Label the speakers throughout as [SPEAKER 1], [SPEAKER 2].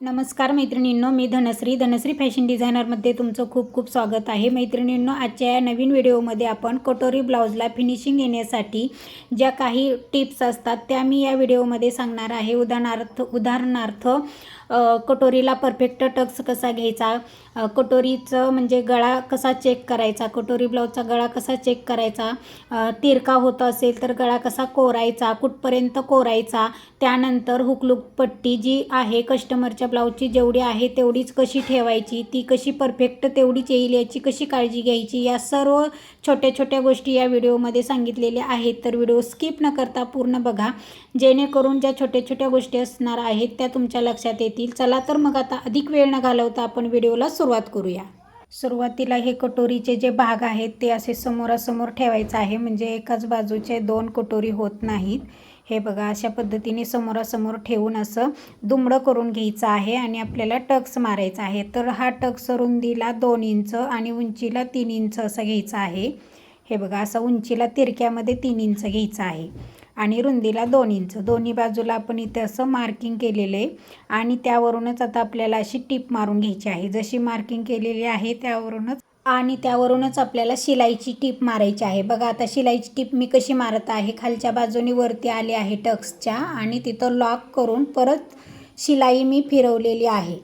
[SPEAKER 1] नमस्कार मैत्रिणींनो मी धनश्री. धनश्री फॅशन डिझायनरमध्ये तुमचं खूप खूप स्वागत आहे. मैत्रिणींनो आजच्या या नवीन व्हिडिओमध्ये आपण कटोरी ब्लाऊजला फिनिशिंग येण्यासाठी ज्या काही टिप्स असतात त्या मी या व्हिडिओमध्ये सांगणार आहे. उदाहरणार्थ उदाहरणार्थ कटोरीला परफेक्ट टक्स कसा घ्यायचा? कटोरीचं म्हणजे गळा कसा चेक करायचा? कटोरी ब्लाऊजचा गळा कसा चेक करायचा? तिरका होत असेल तर गळा कसा कोरायचा? कुठपर्यंत कोरायचा? त्यानंतर हुकलुक पट्टी जी आहे कस्टमरच्या ब्लाऊजची जेवढी आहे तेवढीच कशी ठेवायची ती कशी परफेक्ट तेवढीच येईल याची कशी काळजी घ्यायची या सर्व छोट्या छोट्या गोष्टी या व्हिडिओमध्ये सांगितलेल्या आहेत. तर व्हिडिओ स्किप न करता पूर्ण बघा. जेणेकरून ज्या छोट्या छोट्या गोष्टी असणार आहेत त्या तुमच्या लक्षात येतील. चला तर मग आता अधिक वेळ न घालवता आपण व्हिडिओला सुरुवात करूया. सुरुवातीला हे कटोरीचे जे भाग आहेत ते असे समोरासमोर ठेवायचं आहे. म्हणजे एकाच बाजूचे दोन कटोरी होत नाहीत. हे बघा अशा पद्धतीने समोरासमोर ठेवून असं दुमडं करून घ्यायचं आहे आणि आपल्याला टक्स मारायचा आहे. तर हा टक्स रुंदीला दोन इंच आणि उंचीला तीन इंच असं घ्यायचं आहे. हे बघा असं उंचीला तिरक्यामध्ये तीन इंच घ्यायचं आहे आणि रुंदीला दोन इंच. दोन्ही बाजूला आपण इथे असं मार्किंग केलेलं आहे आणि त्यावरूनच आता आपल्याला अशी टीप मारून घ्यायची आहे. जशी मार्किंग केलेली आहे त्यावरूनच आणि त्यावरूनच आपल्याला शिलाईची टीप मारायची आहे. बघा आता शिलाईची टीप मी कशी मारत आहे. खालच्या बाजूने वरती आली आहे टक्सच्या आणि तिथं लॉक करून परत शिलाई मी फिरवलेली आहे.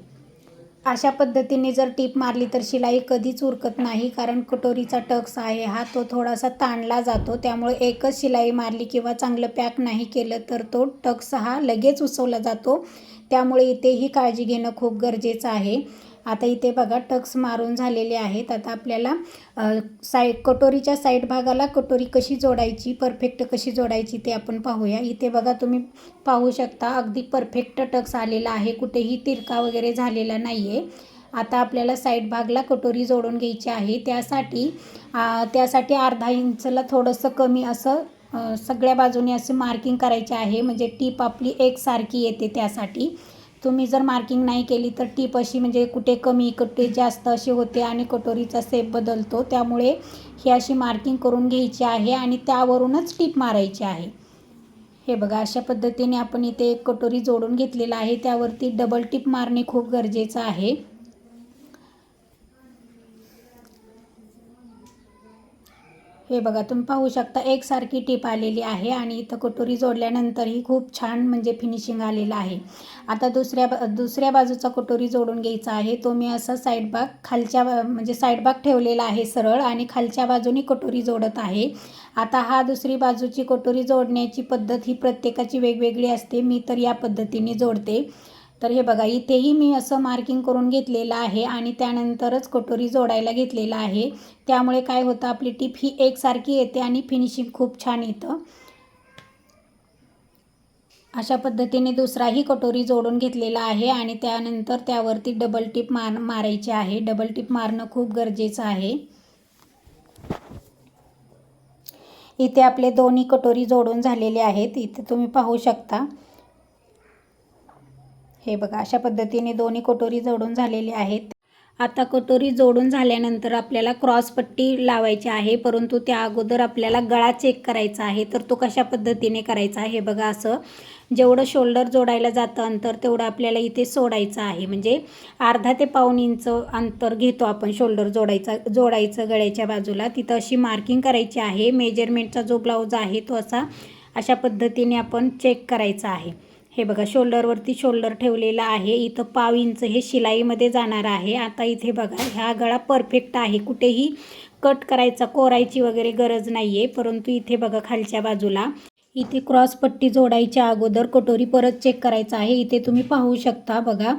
[SPEAKER 1] अशा पद्धतीने जर टीप मारली तर शिलाई कधीच उरकत नाही कारण कटोरीचा टक्स आहे हा तो थोडासा ताणला जातो. त्यामुळे एकच शिलाई मारली किंवा चांगलं पॅक नाही केलं तर तो टक्स हा लगेच उसवला जातो. त्यामुळे इथे ही काळजी घेणं खूप गरजेचं आहे. आता इथे बघा टक्स मारून झालेले आहेत. आता आपल्याला साईड कटोरीच्या साईड भागाला कटोरी कशी जोडायची परफेक्ट कशी जोडायची ते आपण पाहूया. इथे बघा तुम्ही पाहू शकता अगदी परफेक्ट टक्स आलेला आहे. कुठेही तिरका वगैरे झालेला नाही आहे आता आपल्याला साईड भागला कटोरी जोडून घ्यायची आहे. त्यासाठी त्यासाठी अर्धा इंचला थोडंसं कमी असं सगळ्या बाजूने असं मार्किंग करायचे आहे. म्हणजे टीप आपली एकसारखी येते त्यासाठी. तुम्ही जर मार्किंग नाही केली तर टीप अशी म्हणजे कुठे कमी कुठे जास्त अशी होते आणि कटोरीचा सेप बदलतो. त्यामुळे ही अशी मार्किंग करून घ्यायची आहे आणि त्यावरूनच टीप मारायची आहे. हे बघा अशा पद्धतीने आपण इथे एक कटोरी जोडून घेतलेला आहे. त्यावरती डबल टीप मारणे खूप गरजेचं आहे. हे बघा तुम्ही पाहू शकता एकसारखी टीप आलेली आहे आणि इथं कटोरी जोडल्यानंतरही खूप छान म्हणजे फिनिशिंग आलेलं आहे. आता दुसऱ्या बा दुसऱ्या बाजूचा कटोरी जोडून घ्यायचा आहे. तो मी असा साईड भाग खालच्या म्हणजे साईड भाग ठेवलेला आहे सरळ आणि खालच्या बाजूने कटोरी जोडत आहे. आता हा दुसरी बाजूची कटोरी जोडण्याची पद्धत ही प्रत्येकाची वेगवेगळी असते. मी तर या पद्धतीने जोडते. तर हे बघा इथेही मी असं मार्किंग करून घेतलेलं आहे आणि त्यानंतरच कटोरी जोडायला घेतलेलं आहे. त्यामुळे काय होतं आपली टीप ही एकसारखी येते आणि फिनिशिंग खूप छान येतं. अशा पद्धतीने दुसराही कटोरी जोडून घेतलेला आहे आणि त्यानंतर त्यावरती डबल टिप मार मारायची आहे. डबल टिप मारणं खूप गरजेचं आहे. इथे आपले दोन्ही कटोरी जोडून झालेले आहेत. इथे तुम्ही पाहू शकता. हे बघा अशा पद्धतीने दोन्ही कटोरी जोडून झालेली आहेत. आता कटोरी जोडून झाल्यानंतर आपल्याला क्रॉसपट्टी लावायची आहे परंतु त्या अगोदर आपल्याला गळा चेक करायचा आहे. तर तो कशा पद्धतीने करायचा आहे बघा असं जेवढं शोल्डर जोडायला जातं अंतर तेवढं आपल्याला इथे सोडायचं आहे. म्हणजे अर्धा ते पाऊन इंच अंतर घेतो आपण शोल्डर जोडायचा जोडायचं गळ्याच्या बाजूला. तिथं अशी मार्किंग करायची आहे. मेजरमेंटचा जो ब्लाऊज आहे तो असा अशा पद्धतीने आपण चेक करायचा आहे. हे बघा शोल्डरवरती शोल्डर ठेवलेला आहे. इथं पाव इंच हे शिलाईमध्ये जाणार आहे. आता इथे बघा ह्या गळा परफेक्ट आहे. कुठेही कट करायचा कोरायची वगैरे गरज नाही आहे परंतु इथे बघा खालच्या बाजूला. इथे क्रॉस पट्टी जोडायच्या अगोदर कटोरी परत चेक करायचा आहे. इथे तुम्ही पाहू शकता बघा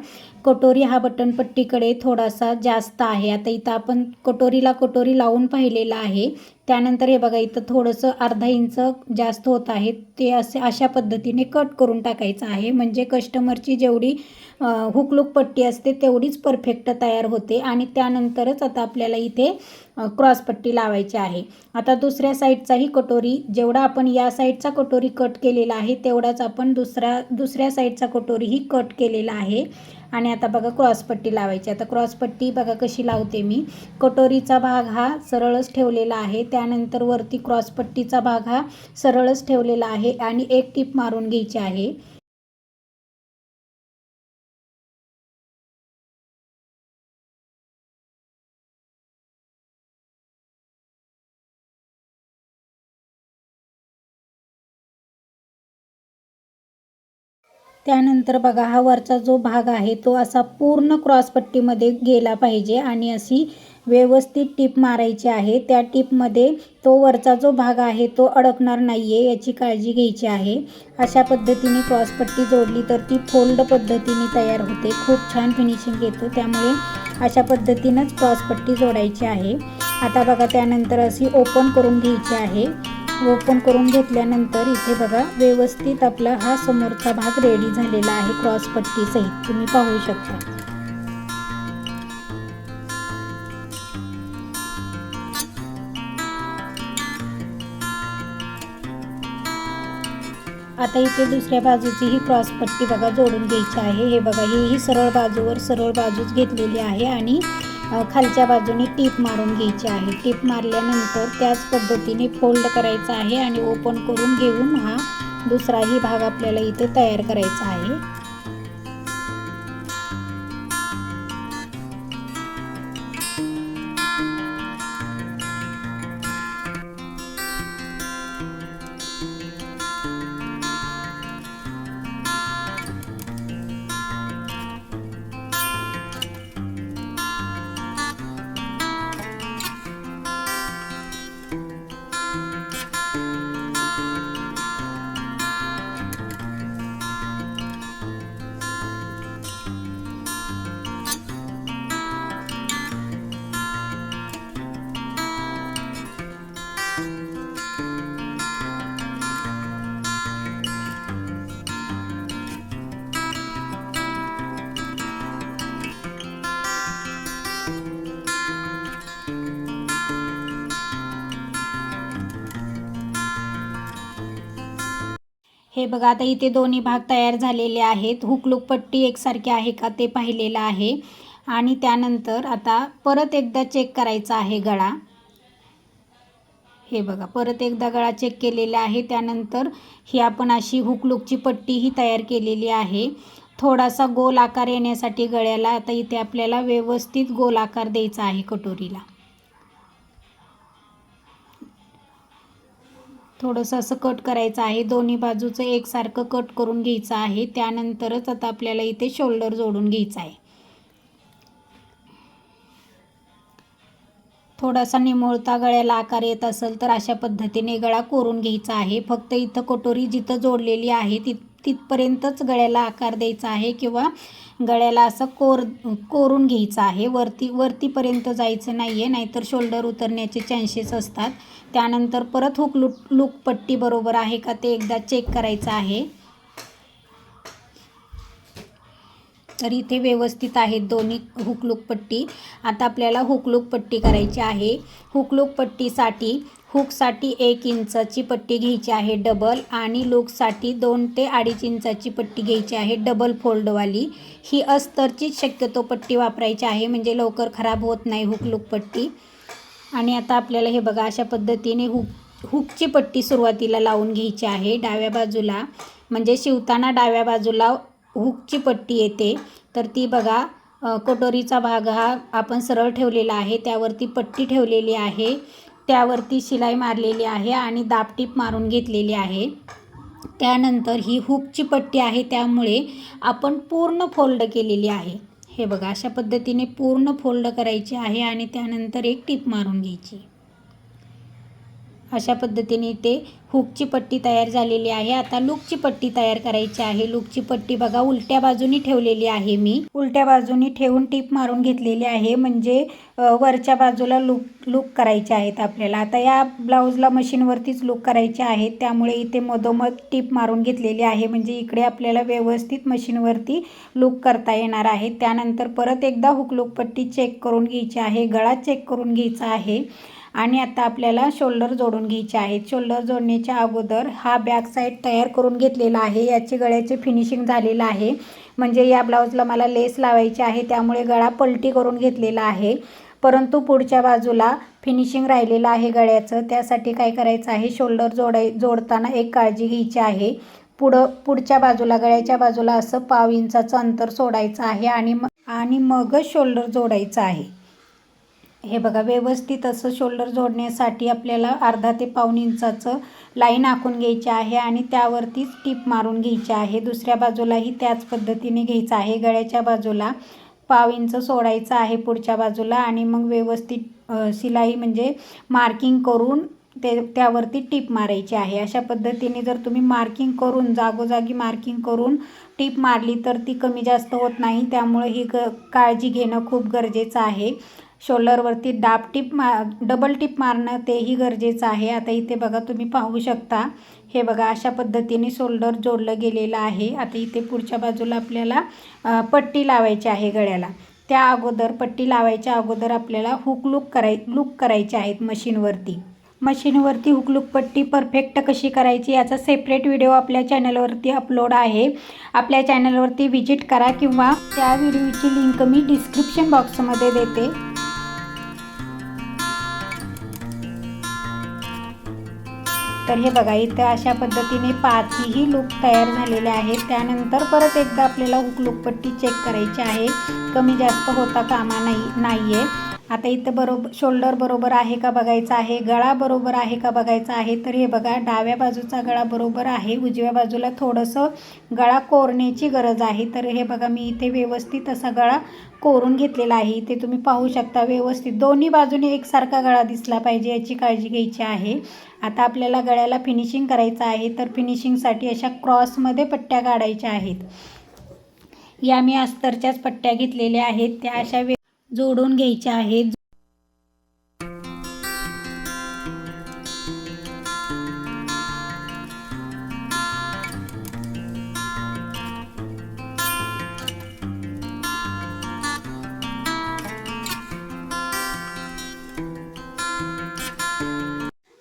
[SPEAKER 1] कटोरी हा बटन पट्टीकडे थोडासा जास्त आहे. आता इथं आपण कटोरीला कटोरी लावून पाहिलेला आहे. त्यानंतर हे बघा इथं थोडंसं अर्धा इंच जास्त होत आहे. ते असे अशा पद्धतीने कट करून टाकायचं आहे. म्हणजे कस्टमरची जेवढी हुकलूक पट्टी असते तेवढीच परफेक्ट तयार होते. आणि त्यानंतरच आता आपल्याला इथे क्रॉस पट्टी लावायची आहे. आता दुसऱ्या साईडचाही कटोरी जेवढा आपण या साईडचा कटोरी कट केलेला आहे तेवढाच आपण दुसरा दुसऱ्या साईडचा कटोरीही कट केलेला आहे. आणि आता बघा क्रॉसपट्टी लावायची. आता क्रॉसपट्टी बघा कशी लावते मी. कटोरीचा भाग हा सरळच ठेवलेला आहे. त्यानंतर वरती क्रॉसपट्टीचा भाग हा सरळच ठेवलेला आहे. आणि एक टीप मारून घ्यायची आहे. त्यानंतर बघा हा वरचा जो भाग आहे तो असा पूर्ण क्रॉसपट्टीमध्ये गेला पाहिजे आणि अशी व्यवस्थित टीप मारायची आहे. त्या टीपमध्ये तो वरचा जो भाग आहे तो अडकणार नाही आहे याची काळजी घ्यायची आहे. अशा पद्धतीने क्रॉसपट्टी जोडली तर ती फोल्ड पद्धतीने तयार होते. खूप छान फिनिशिंग येतो. त्यामुळे अशा पद्धतीनंच क्रॉसपट्टी जोडायची आहे. आता बघा त्यानंतर अशी ओपन करून घ्यायची आहे. ओपन करून घेतल्यानंतर इथे बघा व्यवस्थित आपला हा समोरचा भाग रेडी झालेला आहे क्रॉसपट्टी सहित. तुम्ही पाहू शकता. आता इथे दुसऱ्या बाजूची ही क्रॉसपट्टी बघा जोडून घ्यायची आहे. हे बघा ही ही सरळ बाजूवर सरळ बाजूच घेतलेली आहे आणि खालच्या बाजूने टीप मारून घ्यायची आहे. टीप मारल्यानंतर त्याच पद्धतीने फोल्ड करायचा आहे आणि ओपन करून घेऊन हा दुसराही भाग आपल्याला इथे तयार करायचा आहे. हे बघा आता इथे दोन्ही भाग तयार झालेले आहेत. हुकलूक पट्टी एकसारखी आहे का ते पाहिलेलं आहे. आणि त्यानंतर आता परत एकदा चेक करायचा आहे गळा. हे बघा परत एकदा गळा चेक केलेला आहे. त्यानंतर ही आपण अशी हुकलूकची पट्टी ही तयार केलेली आहे. थोडासा गोल आकार येण्यासाठी गळ्याला आता इथे आपल्याला व्यवस्थित गोल आकार द्यायचा आहे कटोरीला. थोडंसं असं कट करायचं आहे. दोन्ही बाजूचं एकसारखं कट करून घ्यायचं आहे. त्यानंतरच आता आपल्याला इथे शोल्डर जोडून घ्यायचा आहे. थोडासा निमोळता गळ्याला आकार येत असेल तर अशा पद्धतीने गळा कोरून घ्यायचा आहे. फक्त इथं कटोरी जिथं जोडलेली आहे तिथं तिथपर्यंतच गळ्याला आकार द्यायचा आहे किंवा गळ्याला असं कोर कोरून घ्यायचं आहे. वरती वरतीपर्यंत जायचं नाही आहे नाहीतर शोल्डर उतरण्याचे चान्सेस असतात. त्यानंतर परत हुक लुक लुक पट्टी बरोबर आहे का ते एकदा चेक करायचं आहे. तर इथे व्यवस्थित आहेत दोन्ही हुकलूक पट्टी. आता आपल्याला हुकलूक पट्टी करायची आहे. हुकलूक पट्टीसाठी हुकसाठी एक इंचाची पट्टी घ्यायची आहे डबल आणि लूकसाठी दोन ते अडीच इंचाची पट्टी घ्यायची आहे डबल फोल्डवाली ही अस्तरचीच शक्यतो पट्टी वापरायची आहे म्हणजे लवकर खराब होत नाही हुक लूक पट्टी. आणि आता आपल्याला हे बघा अशा पद्धतीने हुक हुकची पट्टी सुरुवातीला लावून घ्यायची आहे डाव्या बाजूला. म्हणजे शिवताना डाव्या बाजूला हुकची पट्टी येते. तर ती बघा कटोरीचा भाग हा आपण सरळ ठेवलेला आहे त्यावरती पट्टी ठेवलेली आहे. त्यावरती शिलाई मारलेली आहे आणि दाबटीप मारून घेतलेली आहे. त्यानंतर ही हुकची पट्टी आहे त्यामुळे आपण पूर्ण फोल्ड केलेली आहे. हे बघा अशा पद्धतीने पूर्ण फोल्ड करायची आहे आणि त्यानंतर एक टीप मारून घ्यायची. अशा पद्धतीने इथे हुकची पट्टी तयार झालेली आहे. आता लूकची पट्टी तयार करायची आहे. लूकची पट्टी बघा उलट्या बाजूनी ठेवलेली आहे मी. उलट्या बाजूनी ठेवून टीप मारून घेतलेली आहे. म्हणजे वरच्या बाजूला लूक लूक करायचे आहेत आपल्याला. आता या ब्लाऊजला मशीनवरतीच लूक करायचे आहेत. त्यामुळे इथे मधोमध टीप मारून घेतलेली आहे. म्हणजे इकडे आपल्याला व्यवस्थित मशीनवरती लूक करता येणार आहे. त्यानंतर परत एकदा हुक लूक पट्टी चेक करून घ्यायची आहे. गळा चेक करून घ्यायचा आहे. आणि आता आपल्याला शोल्डर जोडून घ्यायचे आहेत. शोल्डर जोडण्याच्या अगोदर हा बॅक साईड तयार करून घेतलेला आहे. याची गळ्याचे फिनिशिंग झालेलं आहे. म्हणजे या ब्लाऊजला मला लेस लावायची आहे. त्यामुळे गळा पलटी करून घेतलेला आहे. परंतु पुढच्या बाजूला फिनिशिंग राहिलेलं आहे गळ्याचं. त्यासाठी काय करायचं आहे? शोल्डर जोडाय जोडताना एक काळजी घ्यायची आहे. पुढं पुढच्या बाजूला गळ्याच्या बाजूला असं पाव इंचाचं अंतर सोडायचं आहे आणि मग आणि मगच शोल्डर जोडायचं आहे. हे बघा व्यवस्थित असं शोल्डर जोडण्यासाठी आपल्याला अर्धा ते पाऊण इंचाचं लाईन आखून घ्यायची आहे आणि त्यावरतीच टीप मारून घ्यायची आहे. दुसऱ्या बाजूलाही त्याच पद्धतीने घ्यायचं आहे. गळ्याच्या बाजूला पाव इंच सोडायचं आहे पुढच्या बाजूला आणि मग व्यवस्थित शिलाई म्हणजे मार्किंग करून ते त्यावरती टीप मारायची आहे. अशा पद्धतीने जर तुम्ही मार्किंग करून जागोजागी मार्किंग करून टीप मारली तर ती कमी जास्त होत नाही. त्यामुळे ही ग काळजी घेणं खूप गरजेचं आहे. शोल्डरवरती डाब टीप मा डबल टीप मारणं तेही गरजेचं आहे. आता इथे बघा तुम्ही पाहू शकता. हे बघा अशा पद्धतीने शोल्डर जोडलं गेलेलं आहे. आता इथे पुढच्या बाजूला आपल्याला पट्टी लावायची आहे गळ्याला. त्या अगोदर पट्टी लावायच्या अगोदर आपल्याला हुक लूक कराय लूक करायचे आहेत मशीनवरती. मशीनवरती हुकलूक पट्टी परफेक्ट कशी करायची याचा सेपरेट व्हिडिओ आपल्या चॅनलवरती अपलोड आहे. आपल्या चॅनलवरती व्हिजिट करा किंवा त्या व्हिडिओची लिंक मी डिस्क्रिप्शन बॉक्समध्ये देते. तर हे बघा इथं अशा पद्धतीने पाचही लूप तयार झालेले आहेत. त्यानंतर परत एकदा आपल्याला हुक चेक करायची आहे. कमी जास्त होता कामा नाही नाही आहे आता इथं बरोबर शोल्डर बरोबर आहे का बघायचं आहे? गळा बरोबर आहे का बघायचा आहे? तर हे बघा डाव्या बाजूचा गळा बरोबर आहे. उजव्या बाजूला थोडंसं गळा कोरण्याची गरज आहे. तर हे बघा मी इथे व्यवस्थित असा गळा कोरून घेतलेला आहे. इथे तुम्ही पाहू शकता व्यवस्थित दोन्ही बाजूने एकसारखा गळा दिसला पाहिजे याची काळजी घ्यायची आहे. आता आपल्याला गळ्याला फिनिशिंग करायचं आहे तर फिनिशिंगसाठी अशा क्रॉसमध्ये पट्ट्या काढायच्या आहेत. या मी अस्तरच्याच पट्ट्या घेतलेल्या आहेत. त्या अशा वे जोडून घ्यायच्या आहेत.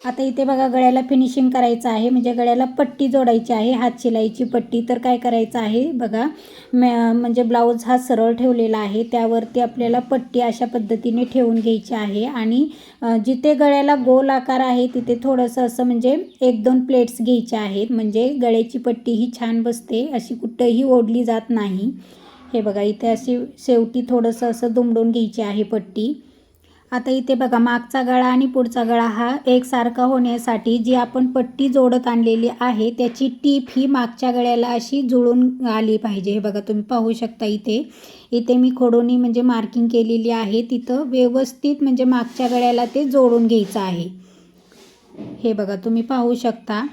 [SPEAKER 1] आता इथे बघा गळ्याला फिनिशिंग करायचं आहे. म्हणजे गळ्याला पट्टी जोडायची आहे हात शिलाईची पट्टी. तर काय करायचं आहे बघा म म्हणजे ब्लाऊज हा सरळ ठेवलेला आहे. त्यावरती आपल्याला पट्टी अशा पद्धतीने ठेवून घ्यायची आहे. आणि जिथे गळ्याला गोल आकार आहे तिथे थोडंसं असं म्हणजे एक दोन प्लेट्स घ्यायच्या आहेत. म्हणजे गळ्याची पट्टी ही छान बसते अशी कुठंही ओढली जात नाही. हे बघा इथे अशी शेवटी थोडंसं असं दुमडून घ्यायची आहे पट्टी. आता इथे बघा मागचा गळा आणि पुढचा गळा हा एकसारखा होण्यासाठी जी आपण पट्टी जोडत आणलेली आहे त्याची टीप ही मागच्या गळ्याला अशी जुळून आली पाहिजे. हे बघा तुम्ही पाहू शकता इथे. इथे मी खोडोनी म्हणजे मार्किंग केलेली आहे. तिथं व्यवस्थित म्हणजे मागच्या गळ्याला ते जोडून घ्यायचं आहे. हे बघा तुम्ही पाहू शकता.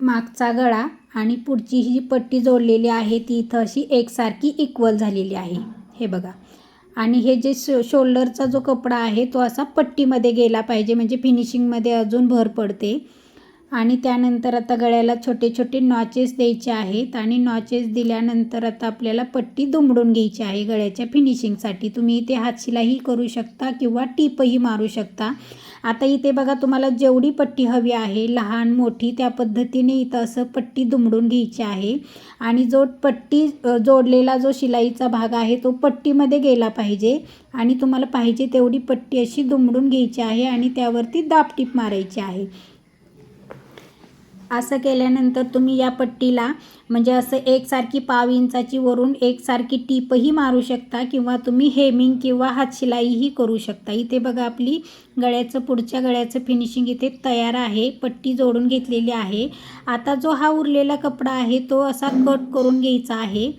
[SPEAKER 1] मागचा गळा आणि पुढची ही जी पट्टी जोडलेली आहे ती इथं अशी एकसारखी इक्वल झालेली आहे. हे बघा. आणि हे जे शो शोल्डरचा जो कपडा आहे तो असा पट्टीमध्ये गेला पाहिजे म्हणजे फिनिशिंगमध्ये अजून भर पडते. आणि त्यानंतर आता गळ्याला छोटे छोटे नॉचेस द्यायचे आहेत आणि नॉचेस दिल्यानंतर आता आपल्याला पट्टी दुमडून घ्यायची आहे गळ्याच्या फिनिशिंगसाठी तुम्ही इथे हातशिलाही करू शकता किंवा टीपही मारू शकता. आता इथे बघा तुम्हाला जेवढी पट्टी हवी आहे लहान मोठी त्या पद्धतीने इथं असं पट्टी दुमडून घ्यायची आहे. आणि जो पट्टी जोडलेला जो शिलाईचा भाग आहे तो पट्टीमध्ये गेला पाहिजे. आणि तुम्हाला पाहिजे तेवढी पट्टी अशी दुमडून घ्यायची आहे आणि त्यावरती दाबटीप मारायची आहे. असं केल्यानंतर तुम्ही या पट्टीला म्हणजे असं एकसारखी पाव इंचाची वरून एकसारखी टीपही मारू शकता किंवा तुम्ही हेमिंग किंवा हातशिलाईही करू शकता. इथे बघा आपली गळ्याचं पुढच्या गळ्याचं फिनिशिंग इथे तयार आहे. पट्टी जोडून घेतलेली आहे. आता जो हा उरलेला कपडा आहे तो असा कट करून घ्यायचा आहे.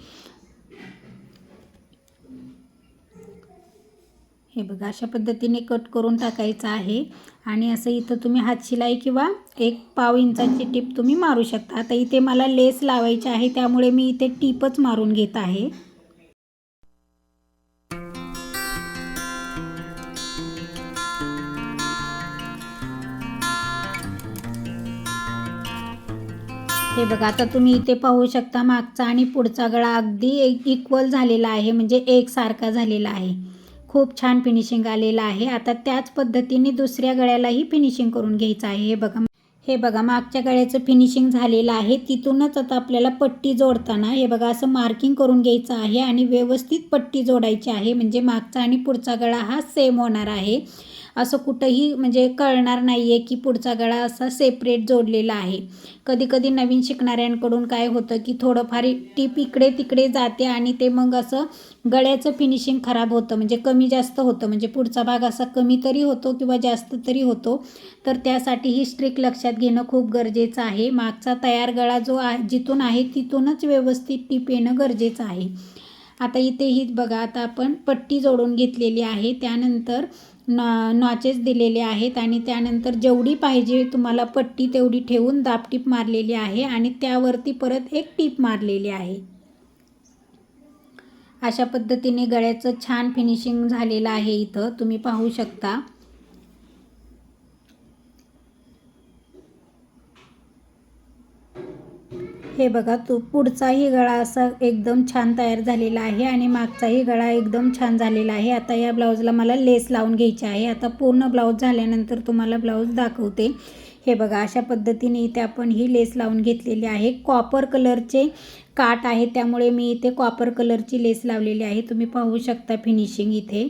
[SPEAKER 1] हे बघा अशा पद्धतीने कट करून टाकायचं आहे. आणि असं इथं तुम्ही हातशिलाई किंवा एक पाव इंचाची टीप तुम्ही मारू शकता. आता इथे मला लेस लावायची आहे त्यामुळे मी इथे टीपच मारून घेत आहे. हे बघा आता तुम्ही इथे पाहू शकता मागचा आणि पुढचा गळा अगदी इक्वल झालेला आहे म्हणजे एकसारखा झालेला आहे. खूप छान फिनिशिंग आलेलं आहे. आता त्याच पद्धतीने दुसऱ्या गळ्यालाही फिनिशिंग करून घ्यायचं आहे. हे बघा हे बघा मागच्या गळ्याचं फिनिशिंग झालेलं आहे. तिथूनच आता आपल्याला पट्टी जोडताना हे बघा असं मार्किंग करून घ्यायचं आहे आणि व्यवस्थित पट्टी जोडायची आहे. म्हणजे मागचा आणि पुढचा गळा हा सेम होणार आहे. असं कुठंही म्हणजे कळणार नाही आहे की पुढचा गळा असा सेपरेट जोडलेला आहे. कधीकधी नवीन शिकणाऱ्यांकडून काय होतं की थोडंफार टीप इकडे तिकडे जाते आणि ते मग असं गळ्याचं फिनिशिंग खराब होतं. म्हणजे कमी जास्त होतं. म्हणजे पुढचा भाग असा कमी तरी होतो किंवा जास्त तरी होतो. तर त्यासाठी ही स्ट्रिक लक्षात घेणं खूप गरजेचं आहे. मागचा तयार गळा जो आहे जिथून आहे तिथूनच व्यवस्थित टीप येणं गरजेचं आहे. आता इथे ही बघा आता आपण पट्टी जोडून घेतलेली आहे. त्यानंतर नॉ नॉचेस दिलेले आहेत आणि त्यानंतर जेवढी पाहिजे तुम्हाला पट्टी तेवढी ठेवून दाबटीप मारलेली आहे आणि त्यावरती परत एक टीप मारलेली आहे. अशा पद्धतीने गळ्याचं छान फिनिशिंग झालेलं आहे इथं. तुम्ही पाहू शकता. हे बघा तू पुढचाही गळा असा एकदम छान तयार झालेला आहे आणि मागचाही गळा एकदम छान झालेला आहे. आता या ब्लाऊजला मला लेस लावून घ्यायची आहे. आता पूर्ण ब्लाऊज झाल्यानंतर तुम्हाला ब्लाऊज दाखवते. हे बघा अशा पद्धतीने इथे आपण ही लेस लावून घेतलेली आहे. कॉपर कलरचे काट आहे त्यामुळे मी इथे कॉपर कलरची लेस लावलेली आहे. तुम्ही पाहू शकता फिनिशिंग इथे.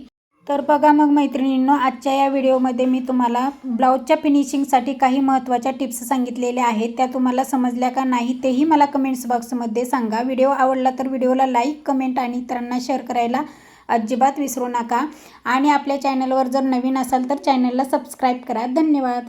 [SPEAKER 1] तर बघा मग मैत्रिणींनो आजच्या या व्हिडिओमध्ये मी तुम्हाला ब्लाऊजच्या फिनिशिंगसाठी काही महत्त्वाच्या टिप्स सांगितलेल्या आहेत. त्या तुम्हाला समजल्या का नाही तेही मला कमेंट्स बॉक्समध्ये सांगा. व्हिडिओ आवडला तर व्हिडिओला लाईक कमेंट आणि इतरांना शेअर करायला अजिबात विसरू नका. आणि आपल्या चॅनलवर जर नवीन असाल तर चॅनलला सबस्क्राईब करा. धन्यवाद.